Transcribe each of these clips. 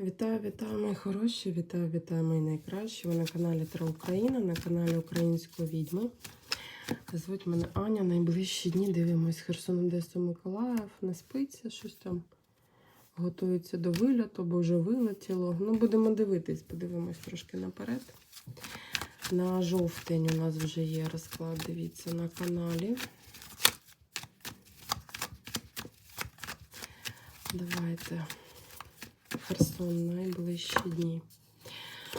Вітаю, вітаю, мої хороші, вітаю, вітаю, мої найкращі. Ви на каналі Тра Україна, на каналі Української відьми. Звуть мене Аня. Найближчі дні дивимось Херсон, Одесу, Миколаїв. Не спиться, щось там готується до вильоту, бо вже вилетіло. Ну, будемо дивитись, подивимось трошки наперед. На жовтень у нас вже є розклад, дивіться на каналі. Давайте. Херсон найближчі дні.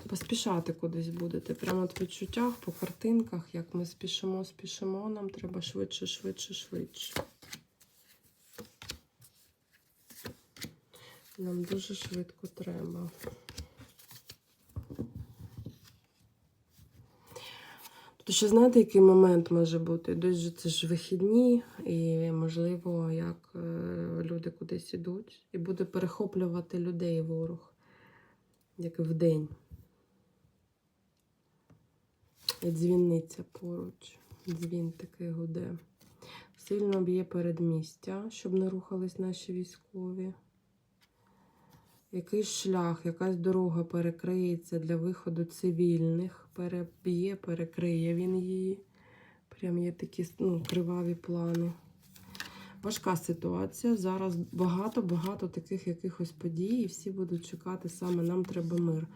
Поспішати кудись будете. Прямо от відчуттях, по картинках, як ми спішимо, спішимо, нам треба швидше, швидше, швидше. Нам дуже швидко треба. Тобто, ще знаєте, який момент може бути? Десь же це ж вихідні, і, можливо, як е, люди кудись ідуть, і буде перехоплювати людей ворог, як вдень. І дзвінниця поруч. Дзвін такий гуде. Сильно б'є передмістя, щоб не рухались наші військові. Якийсь шлях, якась дорога перекриється для виходу цивільних. Переб'є, перекриє він її. Прям є такі ну, криваві плани. Важка ситуація. Зараз багато-багато таких якихось подій, і всі будуть чекати саме нам треба мир.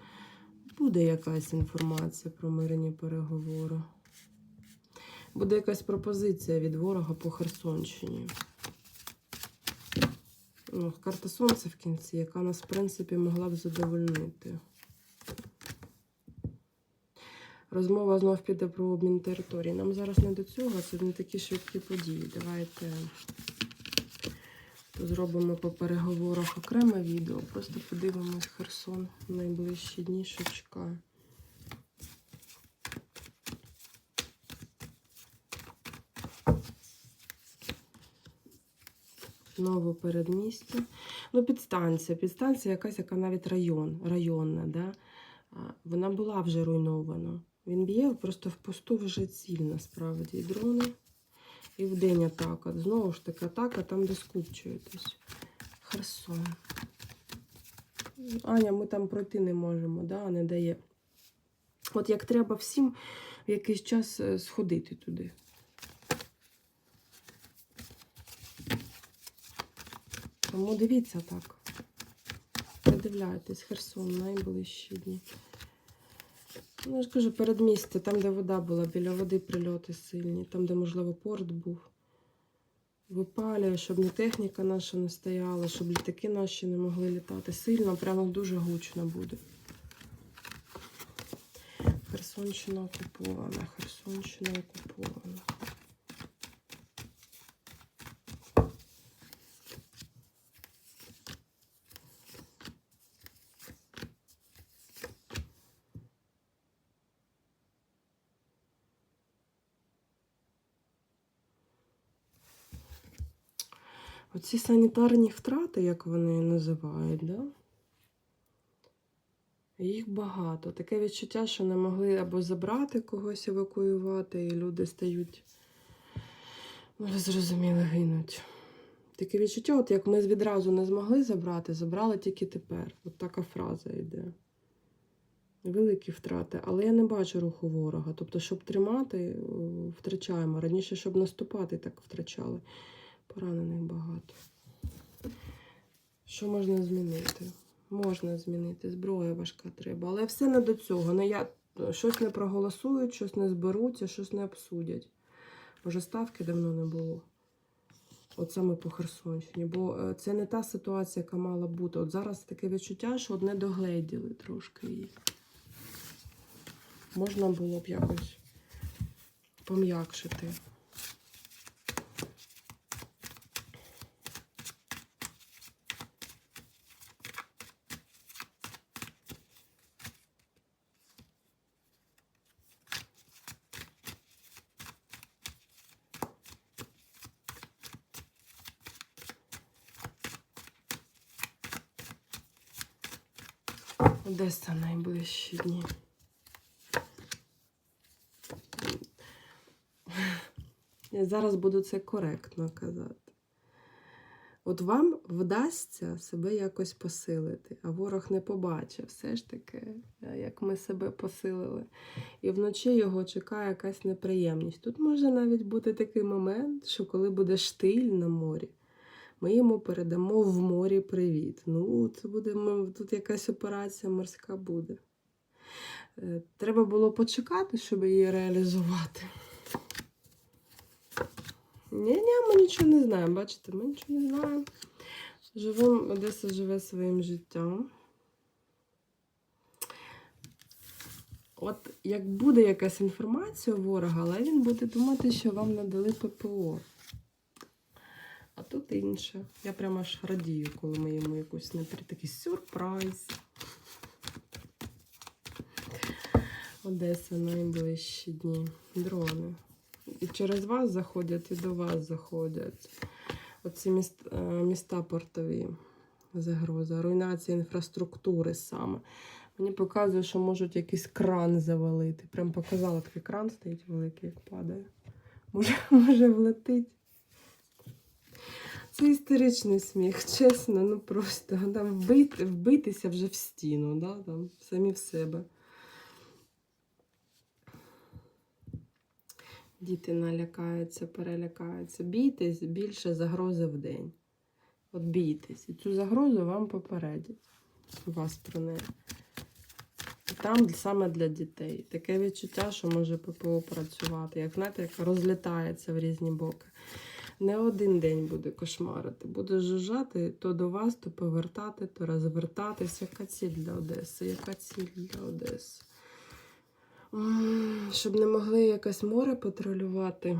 Буде якась інформація про мирні переговори. Буде якась пропозиція від ворога по Херсонщині. Ну, карта Сонця в кінці, яка нас, в принципі, могла б задовольнити. Розмова знов піде про обмін території. Нам зараз не до цього, це не такі швидкі події. Давайте зробимо по переговорах окреме відео. Просто подивимось Херсон в найближчі дні, що чекає. Знову передмістя. Ну, підстанція. Підстанція якась, яка навіть район, районна. Да? Вона була вже руйнована. Він б'є просто в пусту вже ціль, насправді. Дрони. І в день атака. Знову ж таки, атака там, де скупчуєтесь. Херсон. Аня, ми там пройти не можемо, да? не дає. От як треба всім в якийсь час е, сходити туди. Тому дивіться так. Придивляйтесь, Херсон найближчі дні. Ну, я ж кажу, передмістя, там, де вода була, біля води прильоти сильні, там, де, можливо, порт був. Випалює, щоб ні техніка наша не стояла, щоб літаки наші не могли літати. Сильно, прямо дуже гучно буде. Херсонщина окупована, Херсонщина окупована. Оці санітарні втрати, як вони називають, да? їх багато. Таке відчуття, що не могли або забрати когось евакуювати, і люди стають, ну, ви зрозуміли, гинуть. Таке відчуття, от як ми відразу не змогли забрати, забрали тільки тепер. От така фраза йде. Великі втрати, але я не бачу руху ворога. Тобто, щоб тримати, втрачаємо. Раніше, щоб наступати, так втрачали. Поранених багато. Що можна змінити? Можна змінити. Зброя важка треба. Але все не до цього. Не я... Щось не проголосують, щось не зберуться, щось не обсудять. Може, ставки давно не було. От саме по Херсонщині. Бо е, це не та ситуація, яка мала бути. От зараз таке відчуття, що одне догледіли трошки її. Можна було б якось пом'якшити. Одеса найближчі дні. Я зараз буду це коректно казати. От вам вдасться себе якось посилити, а ворог не побачив все ж таки, е, як ми себе посилили. І вночі його чекає якась неприємність. Тут може навіть бути такий момент, що коли буде штиль на морі, ми йому передамо в морі привіт. Ну, це буде тут якась операція морська буде. Е, Треба було почекати, щоб її реалізувати. Ні-ні, ми нічого не знаємо. Бачите, ми нічого не знаємо. Живемо, Одеса живе своїм життям. От як буде якась інформація у ворога, але він буде думати, що вам надали ППО. Тут інше. Я прямо аж радію, коли ми йому якусь не такий сюрприз. Одеса найближчі дні. Дрони. І через вас заходять, і до вас заходять. Оці міст, е, міста портові загроза, руйнація інфраструктури саме. Мені показує, що можуть якийсь кран завалити. Прям показала, такий кран стоїть великий, як падає. Може, може влетить. Це історичний сміх, чесно, ну просто там вбити, вбитися вже в стіну, да? там, самі в себе. Діти налякаються, перелякаються. Бійтесь більше загрози в день. От бійтесь. І цю загрозу вам попередять. Вас про неї. І там саме для дітей. Таке відчуття, що може ППО працювати. Як знаєте, як розлітається в різні боки. Не один день буде кошмарити. Буде жужжати то до вас, то повертати, то розвертатись. Яка ціль для Одеси? Яка ціль для Одеси? Щоб не могли якесь море патрулювати.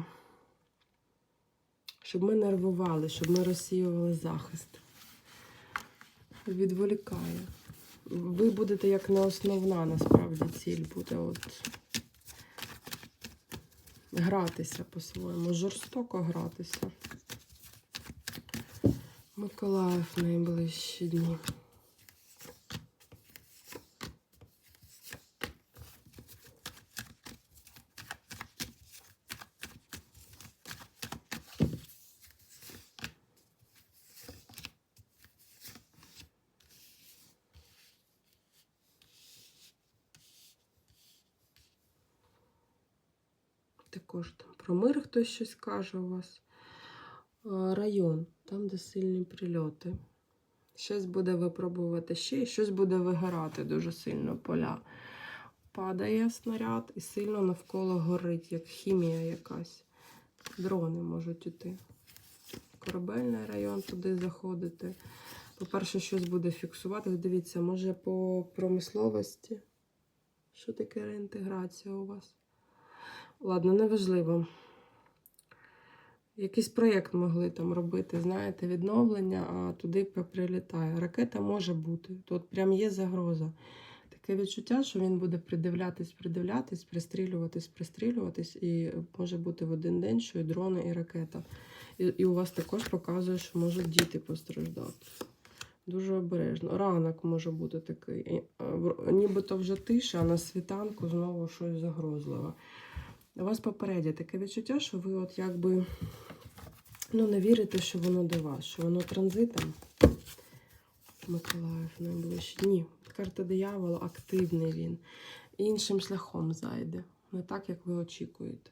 Щоб ми нервували, щоб ми розсіювали захист. Відволікає. Ви будете як не основна, насправді, ціль буде от гратися по-своєму, жорстоко гратися. Миколаїв найближчі дні. Також там про мир хтось щось каже у вас. Район, там, де сильні прильоти. Щось буде випробувати ще, і щось буде вигорати дуже сильно поля. Падає снаряд і сильно навколо горить, як хімія якась. Дрони можуть іти. Корабельний район туди заходити. По-перше, щось буде фіксувати. Дивіться, може по промисловості. Що таке реінтеграція у вас? Ладно, неважливо. Якийсь проєкт могли там робити, знаєте, відновлення, а туди прилітає. Ракета може бути. Тут прям є загроза. Таке відчуття, що він буде придивлятись, придивлятись, пристрілюватись, пристрілюватись, і може бути в один день, що і дрони, і ракета. І, і у вас також показує, що можуть діти постраждати. Дуже обережно. Ранок може бути такий. Нібито вже тиша, а на світанку знову щось загрозливе. Вас попередять таке відчуття, що ви от якби ну, не вірите, що воно до вас, що воно транзитом. Миколаїв найближчі. Ні, карта диявола, активний він. Іншим шляхом зайде. Не так, як ви очікуєте.